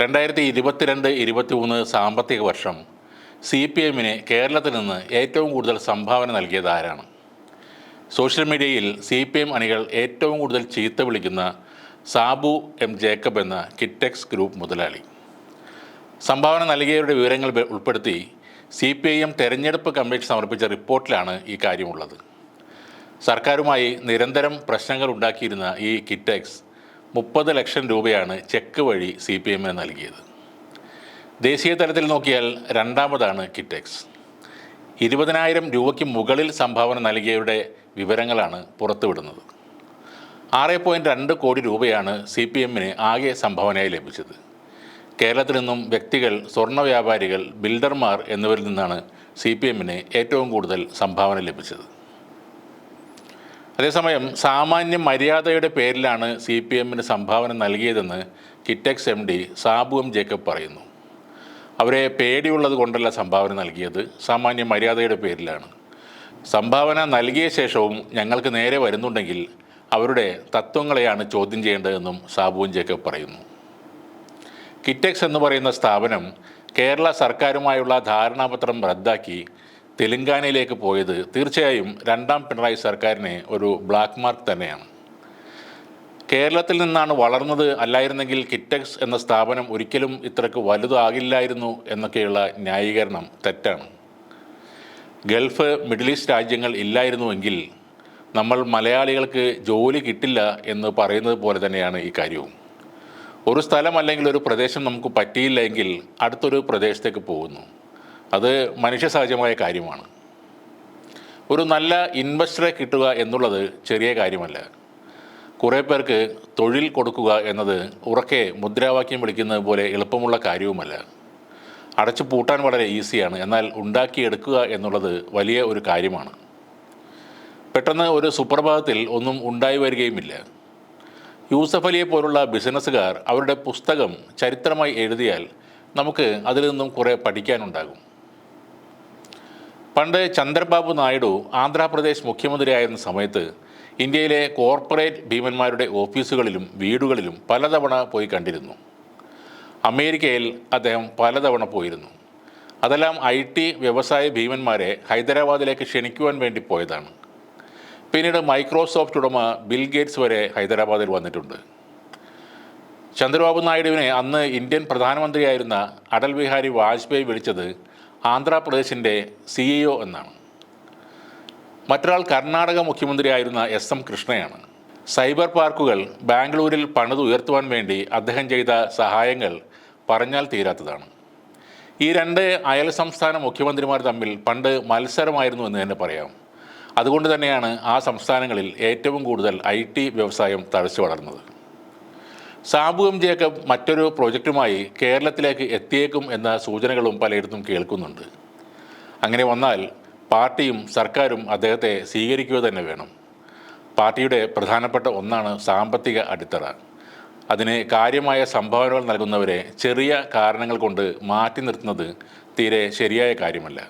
രണ്ടായിരത്തി ഇരുപത്തിരണ്ട് ഇരുപത്തി മൂന്ന് സാമ്പത്തിക വർഷം സി പി എമ്മിന് കേരളത്തിൽ നിന്ന് ഏറ്റവും കൂടുതൽ സംഭാവന നൽകിയത് ആരാണ്? സോഷ്യൽ മീഡിയയിൽ സി പി എം അണികൾ ഏറ്റവും കൂടുതൽ ചീത്ത വിളിക്കുന്ന സാബു എം ജേക്കബ് എന്ന കിറ്റെക്സ് ഗ്രൂപ്പ് മുതലാളി. സംഭാവന നൽകിയവരുടെ വിവരങ്ങൾ ഉൾപ്പെടുത്തി സി പി ഐ എം തെരഞ്ഞെടുപ്പ് കമ്മീഷൻ സമർപ്പിച്ച റിപ്പോർട്ടിലാണ് ഈ കാര്യമുള്ളത്. സർക്കാരുമായി നിരന്തരം പ്രശ്നങ്ങൾ ഉണ്ടാക്കിയിരുന്ന ഈ കിറ്റെക്സ് മുപ്പത് ലക്ഷം രൂപയാണ് ചെക്ക് വഴി സി പി എമ്മിന് നൽകിയത്. ദേശീയ തലത്തിൽ നോക്കിയാൽ രണ്ടാമതാണ് കിറ്റെക്സ്. ഇരുപതിനായിരം രൂപയ്ക്ക് മുകളിൽ സംഭാവന നൽകിയവരുടെ വിവരങ്ങളാണ് പുറത്തുവിടുന്നത്. ആറ് പോയിന്റ് രണ്ട് കോടി രൂപയാണ് സി പി എമ്മിന് ആകെ സംഭാവനയായി ലഭിച്ചത്. കേരളത്തിൽ നിന്നും വ്യക്തികൾ സ്വർണ വ്യാപാരികൾ ബിൽഡർമാർ എന്നിവരിൽ നിന്നാണ് സി പി എമ്മിന് ഏറ്റവും കൂടുതൽ സംഭാവന ലഭിച്ചത്. അതേസമയം സാമാന്യ മര്യാദയുടെ പേരിലാണ് സി പി എമ്മിന് സംഭാവന നൽകിയതെന്ന് Kitex M D Sabu M Jacob പറയുന്നു. അവരെ പേടിയുള്ളത് കൊണ്ടല്ല സംഭാവന നൽകിയത് സാമാന്യ മര്യാദയുടെ പേരിലാണ്. സംഭാവന നൽകിയ ശേഷവും ഞങ്ങൾക്ക് നേരെ വരുന്നുണ്ടെങ്കിൽ അവരുടെ തത്വങ്ങളെയാണ് ചോദ്യം ചെയ്യേണ്ടതെന്നും സാബുവും ജേക്കബ് പറയുന്നു. കിറ്റെക്സ് എന്ന് പറയുന്ന സ്ഥാപനം കേരള സർക്കാരുമായുള്ള ധാരണാപത്രം റദ്ദാക്കി തെലങ്കാനയിലേക്ക് പോയത് തീർച്ചയായും രണ്ടാം പിണറായി സർക്കാരിനെ ഒരു ബ്ലാക്ക് മാർക്ക് തന്നെയാണ്. കേരളത്തിൽ നിന്നാണ് വളർന്നത് അല്ലായിരുന്നെങ്കിൽ കിറ്റക്സ് എന്ന സ്ഥാപനം ഒരിക്കലും ഇത്രയ്ക്ക് വലുതാകില്ലായിരുന്നു എന്നൊക്കെയുള്ള ന്യായീകരണം തെറ്റാണ്. ഗൾഫ് മിഡിൽ ഈസ്റ്റ് രാജ്യങ്ങൾ ഇല്ലായിരുന്നുവെങ്കിൽ നമ്മൾ മലയാളികൾക്ക് ജോലി കിട്ടില്ല എന്ന് പറയുന്നത് പോലെ തന്നെയാണ് ഈ കാര്യവും. ഒരു സ്ഥലം അല്ലെങ്കിൽ ഒരു പ്രദേശം നമുക്ക് പറ്റിയില്ല എങ്കിൽ അടുത്തൊരു പ്രദേശത്തേക്ക് പോകുന്നു. അത് മനുഷ്യ സഹജമായ കാര്യമാണ്. ഒരു നല്ല ഇൻവെസ്റ്ററെ കിട്ടുക എന്നുള്ളത് ചെറിയ കാര്യമല്ല. കുറേ പേർക്ക് തൊഴിൽ കൊടുക്കുക എന്നത് ഉറക്കെ മുദ്രാവാക്യം വിളിക്കുന്നത് പോലെ എളുപ്പമുള്ള കാര്യവുമല്ല. അടച്ചു പൂട്ടാൻ വളരെ ഈസിയാണ്. എന്നാൽ ഉണ്ടാക്കിയെടുക്കുക എന്നുള്ളത് വലിയ ഒരു കാര്യമാണ്. പെട്ടെന്ന് ഒരു സുപ്രഭാതത്തിൽ ഒന്നും ഉണ്ടായി വരികയുമില്ല. യൂസഫ് അലിയെ പോലുള്ള ബിസിനസ്സുകാർ അവരുടെ പുസ്തകം ചരിത്രമായി എഴുതിയാൽ നമുക്ക് അതിൽ നിന്നും കുറേ പഠിക്കാനുണ്ടാകും. പണ്ട് ചന്ദ്രബാബു നായിഡു ആന്ധ്രാപ്രദേശ് മുഖ്യമന്ത്രിയായിരുന്ന സമയത്ത് ഇന്ത്യയിലെ കോർപ്പറേറ്റ് ഭീമന്മാരുടെ ഓഫീസുകളിലും വീടുകളിലും പലതവണ പോയി കണ്ടിരുന്നു. അമേരിക്കയിൽ അദ്ദേഹം പലതവണ പോയിരുന്നു. അതെല്ലാം ഐ ടി വ്യവസായ ഭീമന്മാരെ ഹൈദരാബാദിലേക്ക് ക്ഷണിക്കുവാൻ വേണ്ടി പോയതാണ്. പിന്നീട് മൈക്രോസോഫ്റ്റ് ഉടമ ബിൽ ഗേറ്റ്സ് വരെ ഹൈദരാബാദിൽ വന്നിട്ടുണ്ട്. ചന്ദ്രബാബു നായിഡുവിനെ അന്ന് ഇന്ത്യൻ പ്രധാനമന്ത്രിയായിരുന്ന അടൽ ബിഹാരി വാജ്പേയി വിളിച്ചത് ആന്ധ്രാപ്രദേശിന്റെ സിഇഒ എന്നാണ്. മറ്റൊരാൾ കർണാടക മുഖ്യമന്ത്രിയായിരുന്ന എസ് എം കൃഷ്ണയാണ്. സൈബർ പാർക്കുകൾ ബാംഗ്ലൂരിൽ പണിതുയർത്തുവാൻ വേണ്ടി അദ്ദേഹം ചെയ്ത സഹായങ്ങൾ പറഞ്ഞാൽ തീരാത്തതാണ്. ഈ രണ്ട് അയൽ സംസ്ഥാന മുഖ്യമന്ത്രിമാർ തമ്മിൽ പണ്ട് മത്സരമായിരുന്നു എന്ന് തന്നെ പറയാം. അതുകൊണ്ട് തന്നെയാണ് ആ സംസ്ഥാനങ്ങളിൽ ഏറ്റവും കൂടുതൽ ഐ വ്യവസായം തഴച്ചു വളർന്നത്. സാബു എം ജേക്കബ് മറ്റൊരു പ്രോജക്റ്റുമായി കേരളത്തിലേക്ക് എത്തിയേക്കും എന്ന സൂചനകളും പലയിടത്തും കേൾക്കുന്നുണ്ട്. അങ്ങനെ വന്നാൽ പാർട്ടിയും സർക്കാരും അദ്ദേഹത്തെ സ്വീകരിക്കുക തന്നെ വേണം. പാർട്ടിയുടെ പ്രധാനപ്പെട്ട ഒന്നാണ് സാമ്പത്തിക അടിത്തറ. അതിന് കാര്യമായ സംഭാവനകൾ നൽകുന്നവരെ ചെറിയ കാരണങ്ങൾ കൊണ്ട് മാറ്റി നിർത്തുന്നത് തീരെ ശരിയായ കാര്യമല്ല.